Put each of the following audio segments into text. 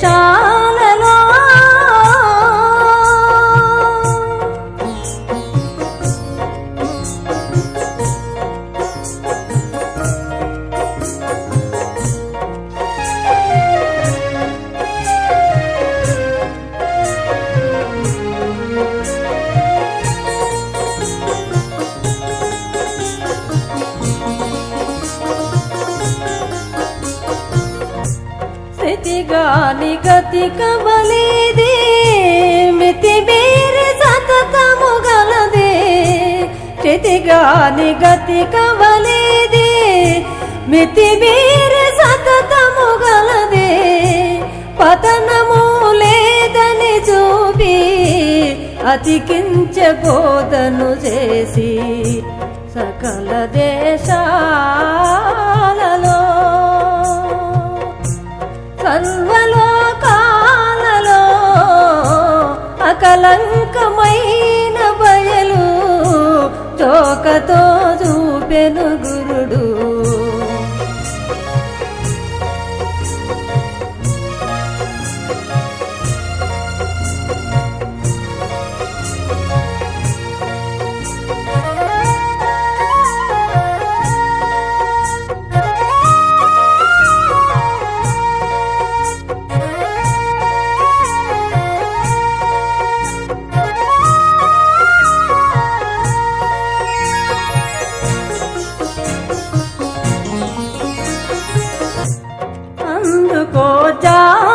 上。స్థితిగాని గతి కవలేదే మితి మీరి సతతము గలదే. స్థితిగాని గతి కవలేదే మితి మీరి సతతము గలదే. పతనము లేదని చూపి అతికించ బోధను చేసి సకల దేశా సర్వలోకాలలో అకలంకమైన బయలు తోకతో 家。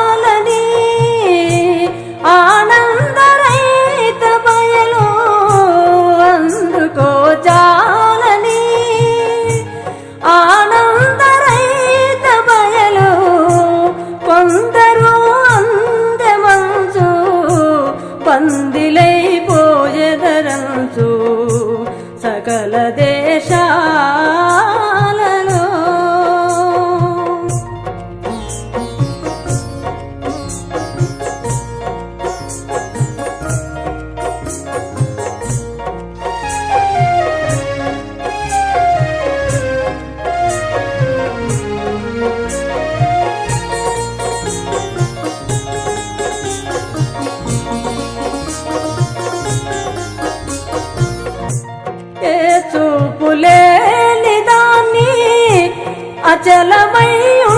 అచలమయ్యున్నదాని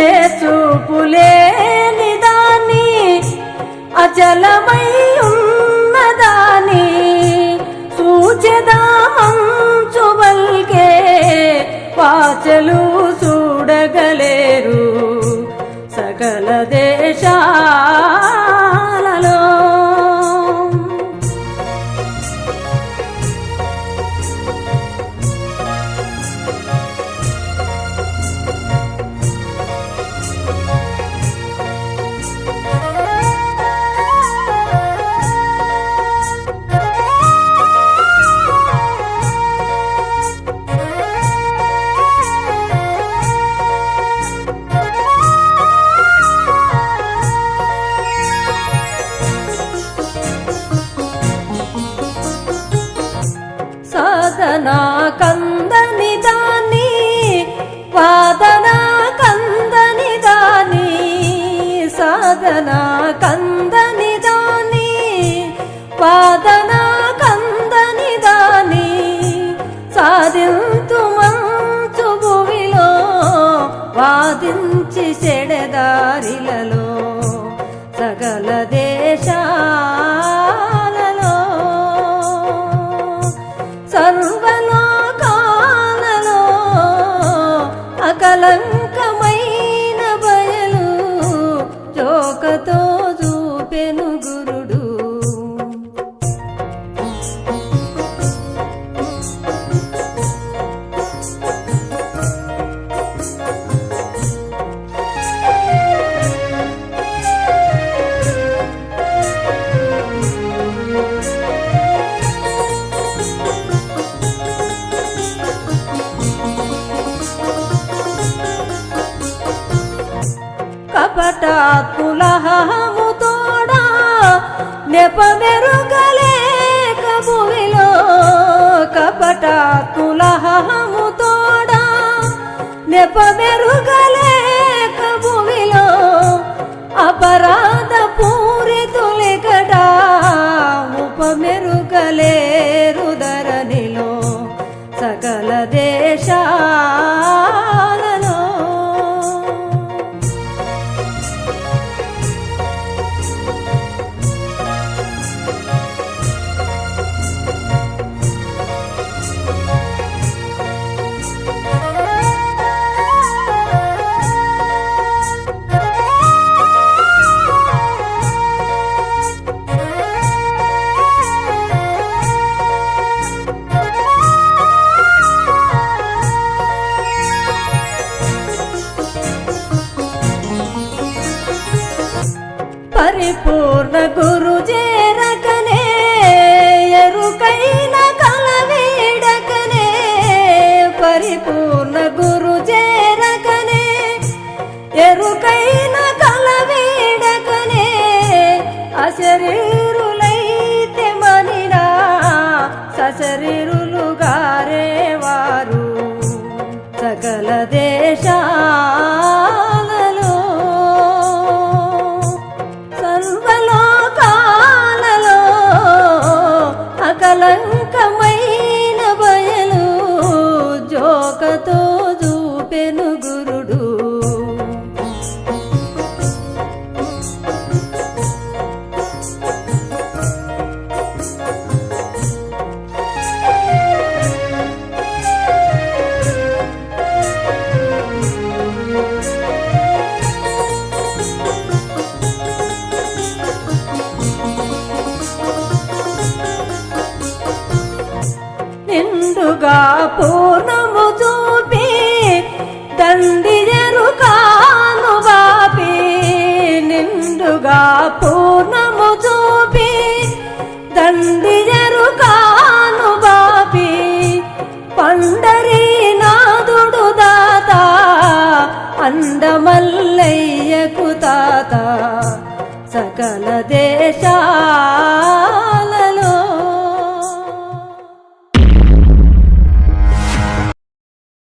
ఏ చూపులేని దాని అచలమయ్యున్నదాని సూచెదామంచువల్కే సూచదామంచు వాచలు చూడగలేరు సకల దేశా వాదనా కందని దాని వాదనా కందని దాని సాధనా కందని దాని వాదనా కందని దాని సాధింతు మంచు భూమిలో వాదించి చెడదారిలలో చోకతో చూపెను గురుడు నెపమెరుగలేక భూమిలో కపటాత్ముల హము తోడా నెపమెరుగలేక భూమిలో అపరాధ పూరితులికట ఉపమెరుగలేరుదరనిలో సకల దే సశరీరులుగారే వారు సకల దేశ పూర్ణము చూపి దండియరు కాను బాపి నిండుగా పూర్ణము చూపి దండియరు కాను బాపి పండరి నాదుడు దాత అందమల్లయ్యకు తాత. సకల దేశా